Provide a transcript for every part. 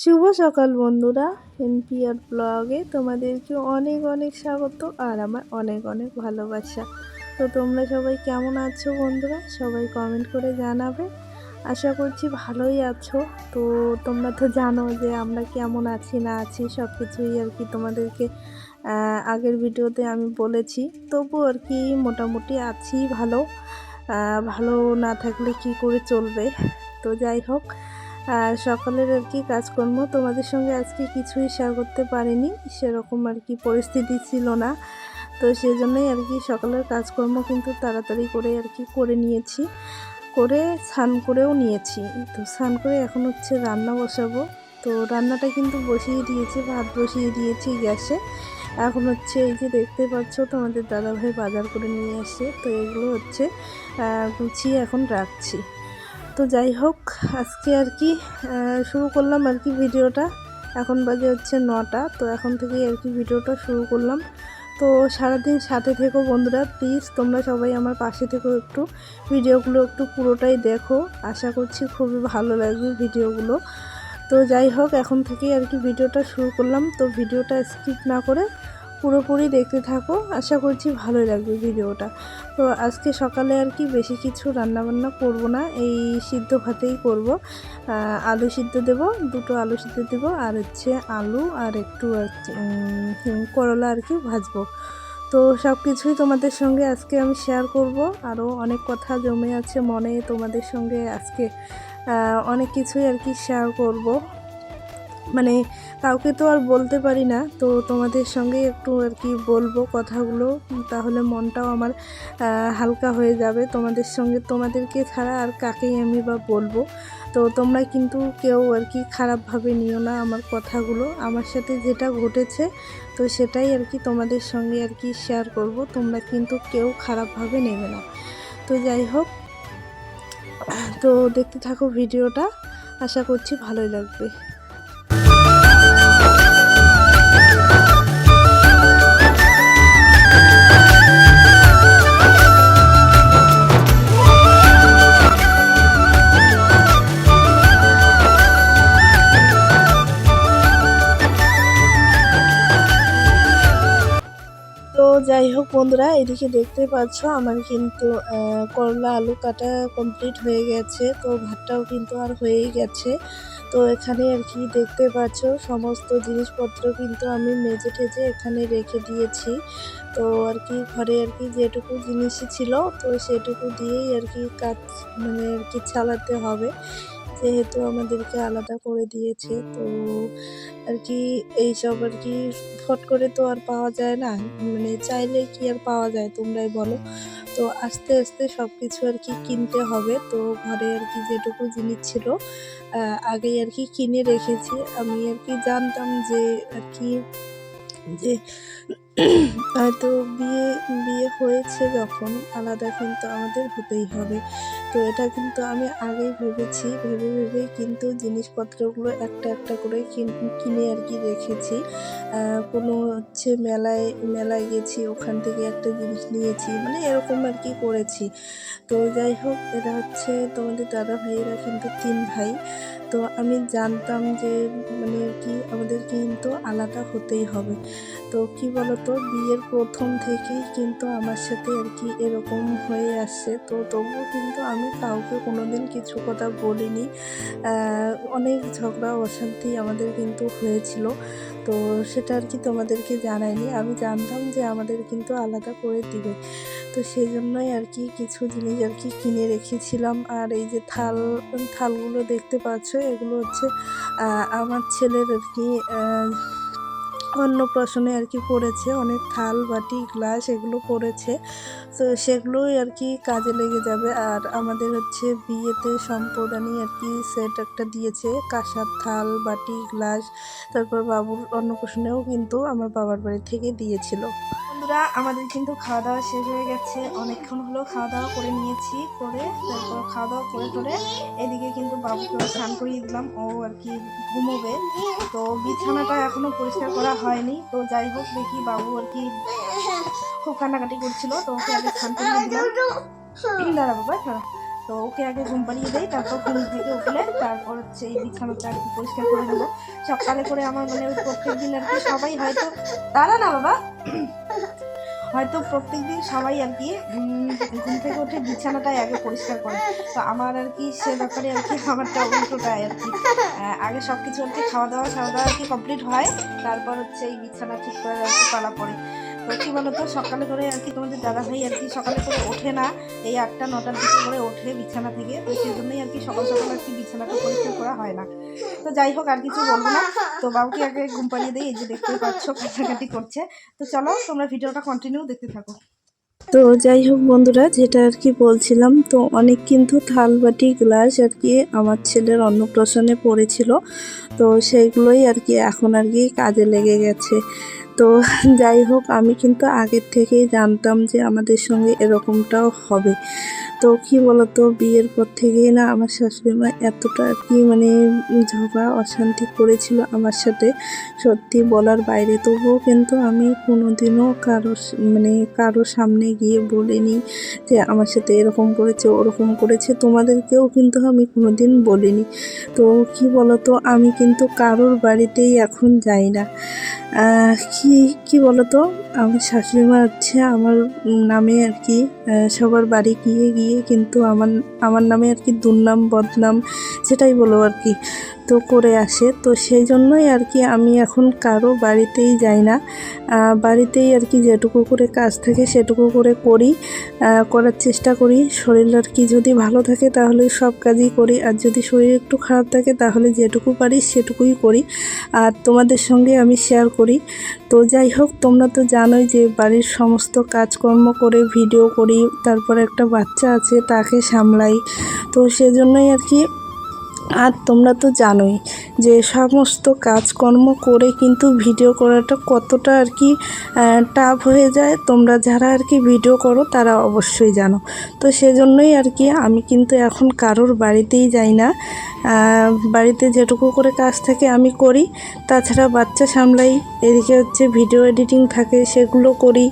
শুভ সকাল বন্ধুরা, এনপিআর ব্লগে তোমাদেরকে অনেক অনেক স্বাগত আর আমার অনেক অনেক ভালোবাসা। তো তোমরা সবাই কেমন আছো বন্ধুরা? সবাই কমেন্ট করে জানাবে। আশা করছি ভালোই আছো। তো তোমরা তো জানো যে আমরা কেমন আছি, না আছি সব কিছুই আর কি তোমাদেরকে আগের ভিডিওতে আমি বলেছি। তবু আর কি মোটামুটি আছি ভালো। ভালো না থাকলে কি করে চলবে? তো যাই হোক আর সকালের আর কি কাজকর্ম, তোমাদের সঙ্গে আজকে কিছুই শেয়ার করতে পারিনি, সেরকম আর কি পরিস্থিতি ছিল না। তো সেই জন্যই আর কি সকালের কাজকর্ম কিন্তু তাড়াতাড়ি করে আর কি করে নিয়েছি, করে স্নান করেও নিয়েছি। তো স্নান করে এখন হচ্ছে রান্না বসাবো। তো রান্নাটা কিন্তু বসিয়ে দিয়েছি, ভাত বসিয়ে দিয়েছি গ্যাসে। এখন হচ্ছে এই যে দেখতে পাচ্ছ, তোমাদের দাদাভাই বাজার করে নিয়ে আসছে তো এগুলো হচ্ছে গুছিয়ে এখন রাখছি। তো যাই হোক, আজকে আর কি শুরু করলাম আর কি ভিডিওটা। এখন বাজে হচ্ছে নটা, তো এখন থেকেই আর কি ভিডিওটা শুরু করলাম। তো সারাদিন সাথে থেকো বন্ধুরা প্লিজ তোমরা সবাই আমার পাশে থেকো একটু। ভিডিওগুলো একটু পুরোটাই দেখো, আশা করছি খুবই ভালো লাগবে ভিডিওগুলো। তো যাই হোক, এখন থেকেই আর কি ভিডিওটা শুরু করলাম। তো ভিডিওটা স্কিপ না করে পুরোপুরি দেখতে থাকো। আশা করছি ভালোই লাগবে ভিডিওটা। তো আজকে সকালে আর কি বেশি কিছু রান্না বান্না করব না, এই সিদ্ধ ভাতেই করব। আলু সিদ্ধ দেব, দুটো আলু সিদ্ধ দেব, আর হচ্ছে আলু আর একটু করলা আর কি ভাজবো। তো সব কিছুই তোমাদের সঙ্গে আজকে আমি শেয়ার করব। আরও অনেক কথা জমে আছে মনে তোমাদের সঙ্গে আজকে। অনেক কিছুই আর কি শেয়ার করব। মানে কাউকে তো আর বলতে পারি না। তো তোমাদের সঙ্গে একটু আর কি বলব কথাগুলো, তাহলে মনটাও আমার হালকা হয়ে যাবে। তোমাদের সঙ্গে তোমাদেরকে ছাড়া আর কাকেই আমি বা বলব? তো তোমরা কিন্তু কেউ আর কি খারাপভাবে নিও না আমার কথাগুলো। আমার সাথে যেটা ঘটেছে, তো সেটাই আর কি তোমাদের সঙ্গে আর কি শেয়ার করব। তোমরা কিন্তু কেউ খারাপভাবে নেবে না। তো যাই হোক, তো দেখতে থাকো ভিডিওটা। আশা করছি ভালোই লাগবে। বন্ধুরা, এদিকে দেখতে পাচ্ছ আমার কিন্তু করলা আলু কাটা কমপ্লিট হয়ে গেছে। তো ভাতটাও কিন্তু আর হয়েই গেছে। তো এখানে আর কি দেখতে পাচ্ছ, সমস্ত জিনিসপত্র কিন্তু আমি মেজে ঠেজে এখানে রেখে দিয়েছি। তো আর কি ঘরে আর কি যেটুকু জিনিসই ছিল, তো সেটুকু দিয়েই আর কি কাজ মানে আর কি চালাতে হবে। যেহেতু আমাদেরকে আলাদা করে দিয়েছে, তো আর কি এইসব আর কি ফট করে তো আর পাওয়া যায় না। মানে চাইলে কি আর পাওয়া যায় তোমরাই বলো। তো আস্তে আস্তে সব কিছু আর কি কিনতে হবে। তো ঘরে আর কি যেটুকু জিনিস ছিল আগেই আর কি কিনে রেখেছি। আমি আর কি জানতাম যে আর কি যে হয়তো বিয়ে বিয়ে হয়েছে যখন, আলাদা কিন্তু আমাদের হতেই হবে। তো এটা কিন্তু আমি আগেই ভেবেছি, ভেবে ভেবেই কিন্তু জিনিসপত্রগুলো একটা একটা করে কিন- আর কি রেখেছি। কোনো হচ্ছে মেলায় মেলায় গেছি, ওখান থেকে একটা জিনিস নিয়েছি মানে এরকম আর কি করেছি। তো যাই হোক, এটা হচ্ছে তোমাদের দাদা ভাইয়েরা কিন্তু তিন ভাই। তো আমি জানতাম যে মানে কি আমাদের কিন্তু আলাদা হতেই হবে। তো কি বলতো বিয়ের প্রথম থেকেই কিন্তু আমার সাথে আর কি এরকম হয়ে আসছে তো তবুও কিন্তু আমি কাউকে কোনোদিন কিছু কথা বলিনি। অনেক ঝগড়া, অশান্তি আমাদের কিন্তু হয়েছিল। তো সেটা আর কি তোমাদেরকে জানাইনি। আমি জানতাম যে আমাদের কিন্তু আলাদা করে দিবে। তো সেই জন্যই আর কি কিছু জিনিস আর কি কিনে রেখেছিলাম। আর এই যে থাল, থালগুলো দেখতে পাচ্ছ, এগুলো হচ্ছে আমার ছেলের আর কি অন্নপ্রাশনে আর কি পড়েছে অনেক থাল, বাটি, গ্লাস এগুলো করেছে। তো সেগুলোই আর কি কাজে লেগে যাবে। আর আমাদের হচ্ছে বিয়েতে সম্প্রদানি আর কি সেট একটা দিয়েছে, কাঁসার থাল, বাটি, গ্লাস। তারপর বাবুর অন্নপ্রাশনেও কিন্তু আমার বাবার বাড়ি থেকে দিয়েছিল। বন্ধুরা, আমাদের কিন্তু খাওয়া দাওয়া শেষ হয়ে গেছে। অনেকক্ষণ হলো খাওয়া দাওয়া করে নিয়েছি, করে তারপর খাওয়া দাওয়া করে করে এদিকে কিন্তু বাবুকে স্নান করিয়ে দিলাম। ও আর কি ঘুমোবে। তো বিছানাটা এখনও পরিষ্কার করা হয়নি। তো যাই হোক, দেখি বাবু আর কি খুব কান্নাকাটি করছিল। তো ওকে আগে স্নান করিয়ে দিলাম। দাঁড়া বাবা, দাঁড়া। তো ওকে আগে ঘুম পাড়িয়ে দেয় তারপর ঘুম থেকে উঠলে তারপর হচ্ছে এই বিছানাটা আর কি পরিষ্কার করে দেবো সকালে করে আমার মানে ওই প্রত্যেক দিন আর কি সবাই হয়তো দাঁড়া না বাবা। হয়তো প্রত্যেক দিন সবাই আর কি ঘুম থেকে উঠে বিছানাটাই আগে পরিষ্কার করে। তো আমার আর কি সে ব্যাপারে আর কি আমারটা উল্টোটাই আর কি। আগে সব কিছু আর কি খাওয়া দাওয়া খাওয়া দাওয়া আর কি কমপ্লিট হয়। তারপর হচ্ছে এই বিছানা ঠিক করে আর কি পালা পড়ে। তো কী বলতো, সকালে করে আর কি তোমাদের দাদা ভাই আর কি সকালে করে ওঠে না। এই আটটা, নটার দিকে করে ওঠে বিছানা থেকে। তো সেই জন্যই আর কি সকাল সকাল আর কি বিছানাটা পরিষ্কার করা হয় না। তো যাই হোক, আর কিছু বলব না। তো বাবুকে আগে ঘুম পাড়িয়ে দিই, এই যে দেখতেই পাচ্ছ কাটাকাটি করছে। তো চলো, তোমরা ভিডিওটা কন্টিনিউ দেখতে থাকো। তো যাই হোক বন্ধুরা, যেটা আর কি বলছিলাম, তো অনেক কিন্তু থাল বাটি গ্লাস আর কি আমার ছেলের অন্নপ্রাশনে পড়েছিল। তো সেইগুলোই আর কি এখন আর কি কাজে লেগে গেছে। তো যাই হোক আমি কিন্তু আগের থেকেই জানতাম যে আমাদের সঙ্গে এরকমটাও হবে। তো কি বলতো বিয়ের পর থেকেই না আমার শাশুড়ি মা এতটা কি মানে ঝগড়া অশান্তি করেছিল আমার সাথে। সত্যি বলার বাইরে তবুও কিন্তু আমি কোনোদিনও কারও মানে কারও সামনে গিয়ে বলিনি যে আমার সাথে এরকম করেছে ওরকম করেছে। তোমাদেরকেও কিন্তু আমি কোনোদিন বলিনি। তো কি বলতো আমি কিন্তু কারোর বাড়িতেই এখন যাই না। আহ, কি কি বলতো? আমার শাশুড়ি মা হচ্ছে আমার নামে আর কি সবার বাড়ি গিয়ে গিয়ে কিন্তু আমার আমার নামে আর কি দুর্নাম, বদনাম সেটাই বলো আর কি, তো করে আসে। তো সেই জন্যই আর কি আমি এখন কারও বাড়িতেই যাই না। বাড়িতেই আর কি যেটুকু করে কাজ থাকে সেটুকু করে করি করার চেষ্টা করি। শরীর আর কি যদি ভালো থাকে তাহলে সব কাজই করি, আর যদি শরীর একটু খারাপ থাকে তাহলে যেটুকু পারি সেটুকুই করি। আর তোমাদের সঙ্গে আমি শেয়ার করি। তো যাই হোক, তোমরা তো জানোই যে বাড়ির সমস্ত কাজকর্ম করে ভিডিও করি, তারপর একটা বাচ্চা আছে, তাকে সামলাই। তো সেজন্যই আর কি আর তোমরা তো জানোই যে সমস্ত কাজকর্ম করে কিন্তু ভিডিও করাটা কতটা আর কি টাফ হয়ে যায়। তোমরা যারা আর কি ভিডিও করো, তারা অবশ্যই জানো। তো সেজন্যই আর কি আমি কিন্তু এখন কারোর বাড়িতেই যাই না। বাড়িতে যেটুকু করে কাজ থাকে আমি করি। তাছাড়া বাচ্চা সামলাই, এদিকে হচ্ছে ভিডিও এডিটিং থাকে, সেগুলো করি।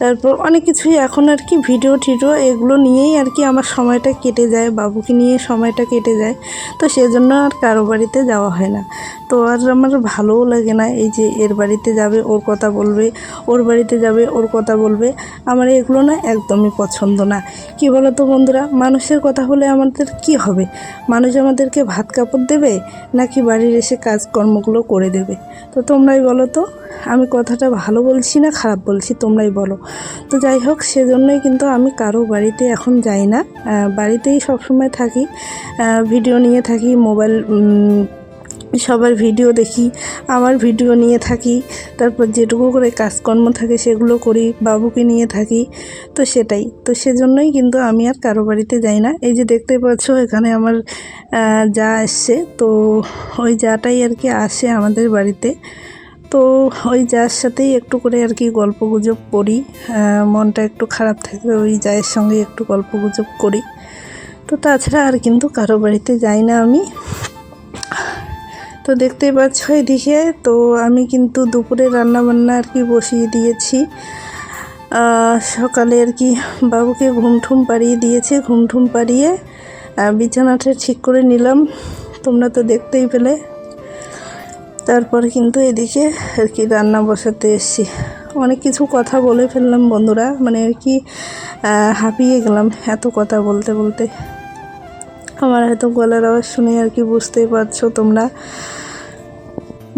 তারপর অনেক কিছুই এখন আর কি ভিডিও, টিডিও, এগুলো নিয়েই আর কি আমার সময়টা কেটে যায়, বাবুকে নিয়ে সময়টা কেটে যায়। তো সেজন্য আর কারও বাড়িতে যাওয়া হয় না। তো আর আমার ভালোও লাগে না এই যে এর বাড়িতে যাবে, ওর কথা বলবে, ওর বাড়িতে যাবে, ওর কথা বলবে। আমার এগুলো না একদমই পছন্দ না। কি বলো তো বন্ধুরা, মানুষের কথা বলে আমাদের কি হবে? মানুষ আমাদেরকে ভাত কাপড় দেবে নাকি বাড়ির এসে কাজকর্মগুলো করে দেবে? তো তোমরাই বলো তো, আমি কথাটা ভালো বলছি না খারাপ বলছি, তোমরাই বলো। তো যাই হোক, সেজন্যই কিন্তু আমি কারও বাড়িতে এখন যাই না। বাড়িতেই সবসময় থাকি। ভিডিও নিয়ে থাকি মোবাইল সবার ভিডিও দেখি, আমার ভিডিও নিয়ে থাকি, তারপর যেটুকু করে কাজকর্ম থাকে সেগুলো করি, বাবুকে নিয়ে থাকি, তো সেটাই। তো সেজন্যই কিন্তু আমি আর কারও বাড়িতে যাই না। এই যে দেখতে পাচ্ছ, এখানে আমার যা এসছে তো ওই যাটাই আর কি আসে আমাদের বাড়িতে। তো ওই যার সাথেই একটু করে আর কি গল্প গুজব করি মনটা একটু খারাপ থাকলে ওই জায়ের সঙ্গে একটু গল্প গুজব করি। তো তাছাড়া আর কিন্তু কারও বাড়িতে যাই না আমি। তো দেখতেই পাচ্ছ এদিকে, তো আমি কিন্তু দুপুরে রান্না বান্না আর কি বসিয়ে দিয়েছি। সকালে আর কি বাবুকে ঘুম ঠুম পাড়িয়ে দিয়েছি ঘুম ঠুম পাড়িয়ে বিছানাটা ঠিক করে নিলাম, তোমরা তো দেখতেই পেলে। তারপর কিন্তু এদিকে আর কি রান্না বসাতে এসেছি। অনেক কিছু কথা বলে ফেললাম বন্ধুরা মানে আর কি হাঁপিয়ে গেলাম এত কথা বলতে বলতে। আমার হয়তো গলার আওয়াজ শুনে আর কি বুঝতেই পারছ তোমরা।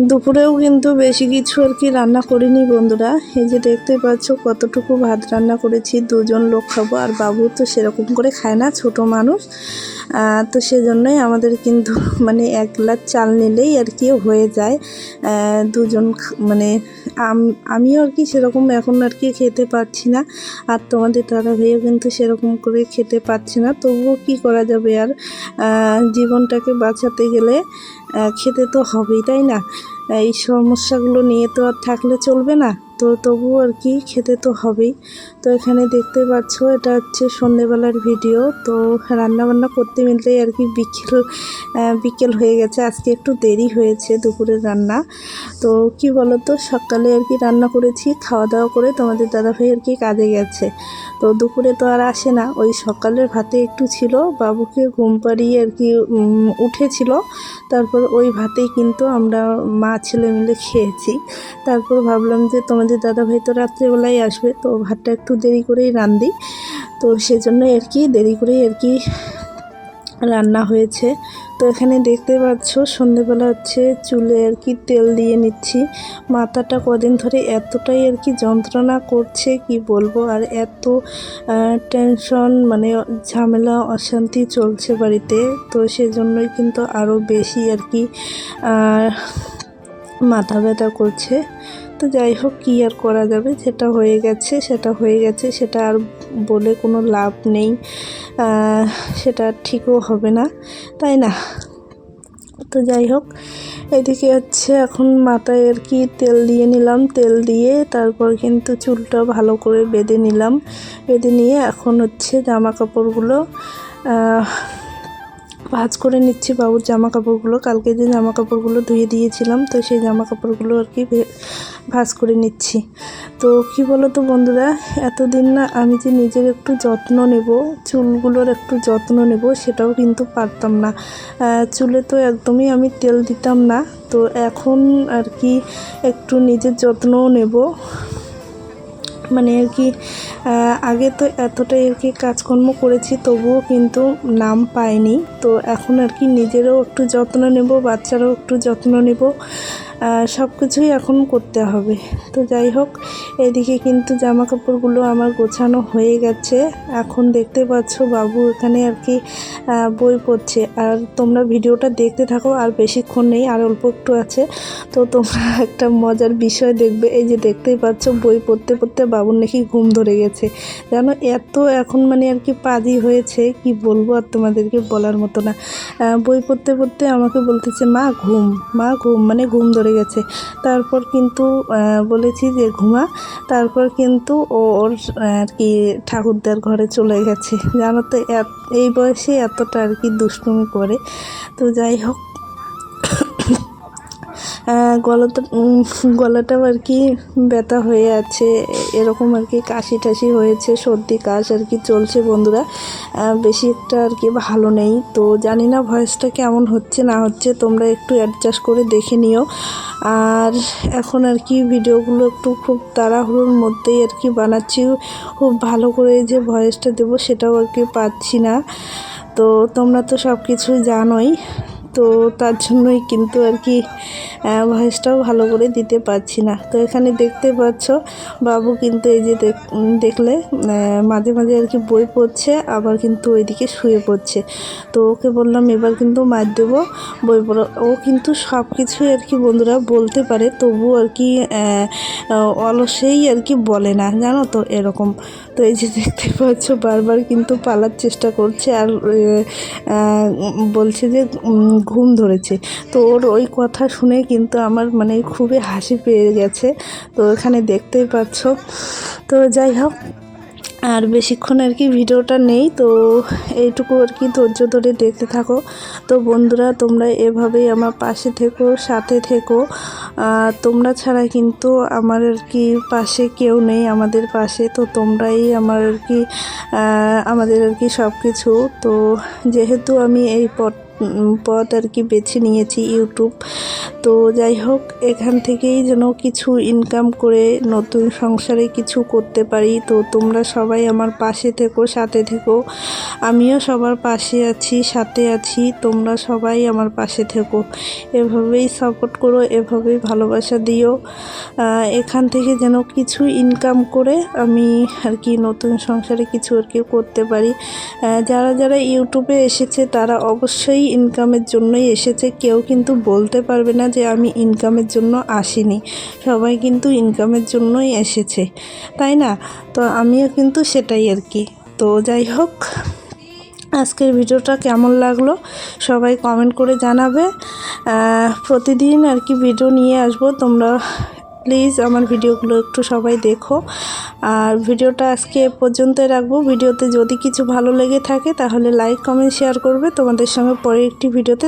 দুপুরেও কিন্তু বেশি কিছু আর কি রান্না করিনি বন্ধুরা। এই যে দেখতে পাচ্ছ কতটুকু ভাত রান্না করেছি, দুজন লোক খাব আর বাবু তো সেরকম করে খায় না, ছোট মানুষ। তো সেজন্যই আমাদের কিন্তু মানে এক গ্লাস চাল নিলেই আর কি হয়ে যায়। দুজন মানে আমিও আর কি সেরকম এখন আর কি খেতে পারছি না। আর তোমাদের তারা ভাইও কিন্তু সেরকম করে খেতে পারছে না। তবুও কি করা যাবে আর জীবনটাকে বাঁচাতে গেলে খেতে তো হবেই, তাই না? এই সমস্যাগুলো নিয়ে তো আর থাকলে চলবে না। তো তবুও আর কি খেতে তো হবেই। তো এখানে দেখতে পাচ্ছ, এটা হচ্ছে সন্ধেবেলার ভিডিও তো রান্নাবান্না করতে মিলতেই আর কি বিকেল বিকেল হয়ে গেছে। আজকে একটু দেরি হয়েছে দুপুরের রান্না। তো কি বলো তো সকালে আর কি রান্না করেছি খাওয়া দাওয়া করে তোমাদের দাদাভাই আর কি কাজে গেছে। তো দুপুরে তো আর আসে না। ওই সকালের ভাতে একটু ছিল, বাবুকে ঘুম পাড়িয়ে আর কি উঠেছিল। তারপর ওই ভাতেই কিন্তু আমরা মা ছেলে মিলে খেয়েছি। তারপর ভাবলাম যে তোমাদের দাদাভাই তো রাত্রেবেলায় আসবে, তো ভাতটা একটু দেরি করেই রান্ধি তো সেজন্য আর কি দেরি করেই আর কি রান্না হয়েছে। তো এখানে দেখতে পাচ্ছ, সন্ধেবেলা হচ্ছে চুলে আর কি তেল দিয়ে নিচ্ছি। মাথাটা কদিন ধরে এতটাই আর কি যন্ত্রণা করছে, কি বলব? আর এত টেনশন মানে ঝামেলা, অশান্তি চলছে বাড়িতে। তো সেজন্যই কিন্তু আরও বেশি আর কি মাথা ব্যথা করছে। তো যাই হোক, কী আর করা যাবে? যেটা হয়ে গেছে, সেটা হয়ে গেছে, সেটা আর বলে কোনো লাভ নেই। সেটা ঠিকও হবে না, তাই না? তো যাই হোক, এদিকে হচ্ছে এখন মাথায় আর কি তেল দিয়ে নিলাম, তেল দিয়ে তারপর কিন্তু চুলটা ভালো করে বেঁধে নিলাম। বেঁধে নিয়ে এখন হচ্ছে জামা কাপড়গুলো ভাজ করে নিচ্ছি বাবুর জামা কাপড়গুলো কালকে যে জামা কাপড়গুলো ধুয়ে দিয়েছিলাম, তো সেই জামা কাপড়গুলো আর কি ভাঁজ করে নিচ্ছি। তো কি বলো তো বন্ধুরা, এতদিন না আমি যে নিজের একটু যত্ন নেব, চুলগুলোর একটু যত্ন নেব সেটাও কিন্তু পারতাম না। চুলে তো একদমই আমি তেল দিতাম না, তো এখন আর কি একটু নিজের যত্নও নেব। মানে আর কি আগে তো এতটাই আর কি কাজকর্ম করেছি তবুও কিন্তু নাম পাইনি। তো এখন আর কি নিজেরও একটু যত্ন নেব, বাচ্চারও একটু যত্ন নেব। সব কিছুই এখন করতে হবে। তো যাই হোক, এদিকে কিন্তু জামা কাপড়গুলো আমার গোছানো হয়ে গেছে। এখন দেখতে পাচ্ছ বাবু এখানে আর কি বই পড়ছে। আর তোমরা ভিডিওটা দেখতে থাকো, আর বেশিক্ষণ নেই, আর অল্প একটু আছে। তো তোমরা একটা মজার বিষয় দেখবে, এই যে দেখতেই পাচ্ছ বই পড়তে পড়তে বাবুর নাকি ঘুম ধরে গেছে। জানো, এত এখন মানে আর কি পাজি হয়েছে, কি বলব আর তোমাদেরকে বলার মতো না। বই পড়তে পড়তে আমাকে বলতেছে, মা, ঘুম মা, ঘুম। মানে ঘুম ধরে গেছে। তারপর কিন্তু বলেছি যে ঘুমা। তারপর কিন্তু ওর আর কি ঠাকুরদার ঘরে চলে গেছে। জানো তো এই বয়সে এতটা আর কি দুষ্টুমি করে। তো যাই হোক গলাটা গলাটাও আর কি ব্যথা হয়ে আছে। এরকম আর কি কাশি টাশি হয়েছে, সর্দি কাশ আর কি চলছে বন্ধুরা। বেশি একটা আর কি ভালো নেই। তো জানি না ভয়েসটা কেমন হচ্ছে, না হচ্ছে, তোমরা একটু অ্যাডজাস্ট করে দেখে নিও। আর এখন আর কি ভিডিওগুলো একটু খুব তাড়াহুড়োর মধ্যেই আর কি বানাচ্ছি। খুব ভালো করে যে ভয়েসটা দেবো, সেটাও আর কি পাচ্ছি না। তো তোমরা তো সব কিছুই জানোই। তো তার জন্যই কিন্তু আর কি ভয়েসটাও ভালো করে দিতে পারছি না। তো এখানে দেখতে পাচ্ছ, বাবু কিন্তু এই যে দেখ- দেখলে মাঝে মাঝে আর কি বই পড়ছে, আবার কিন্তু ওইদিকে শুয়ে পড়ছে। তো ওকে বললাম, এবার কিন্তু মার দেবো বই পড়া। ও কিন্তু সব কিছুই আর কি বন্ধুরা বলতে পারে তবু আর কি অলসেই আর কি বলে না, জানো তো, এরকম। তো এই যে দেখতে পাচ্ছ, বারবার কিন্তু পালার চেষ্টা করছে আর বলছে যে ঘুম ধরেছে। তো ওর ওই কথা শুনে কিন্তু আমার মানে খুবই হাসি পেয়ে গেছে। তো এখানে দেখতেই পাচ্ছ। তো যাই হোক আর বেশিক্ষণ আর কি ভিডিওটা নেই, তো এইটুকু আর কি ধৈর্য ধরে দেখতে থাকো। তো বন্ধুরা, তোমরা এভাবেই আমার পাশে থেকো, সাথে থেকো। তোমরা ছাড়া কিন্তু আমার আর কি পাশে কেউ নেই আমাদের পাশে, তো তোমরাই আমার আর কি আমাদের আর কি সব কিছু তো যেহেতু আমি এই পথ পথ আর কি বেছে নিয়েছি ইউটিউব। তো যাই হোক, এখান থেকেই যেন কিছু ইনকাম করে নতুন সংসারে কিছু করতে পারি। তো তোমরা সবাই আমার পাশে থেকো, সাথে থেকো। আমিও সবার পাশে আছি, সাথে আছি। তোমরা সবাই আমার পাশে থেকো। এভাবেই সাপোর্ট করো, এভাবেই ভালোবাসা দিও। এখান থেকে যেন কিছু ইনকাম করে আমি আর কি নতুন সংসারে কিছু আর কি করতে পারি। যারা যারা ইউটিউবে এসেছে, তারা অবশ্যই ইনকামের জন্যই এসেছে। কেউ কিন্তু বলতে পারবে না যে আমি ইনকামের জন্য আসিনি। সবাই কিন্তু ইনকামের জন্যই এসেছে। তাই না? তো আমিও কিন্তু সেটাই আর কি। তো যাই হোক, আজকের ভিডিওটা কেমন লাগল সবাই কমেন্ট করে জানাবে। প্রতিদিন আর কি ভিডিও নিয়ে আসব। তোমরা প্লিজ আমার ভিডিওগুলো একটু সবাই দেখো। আর ভিডিওটা আজকে এ পর্যন্তই রাখব। ভিডিওতে যদি কিছু ভালো লেগে থাকে তাহলে লাইক কমেন্ট শেয়ার করবে। তোমাদের সঙ্গে পরে একটি ভিডিওতে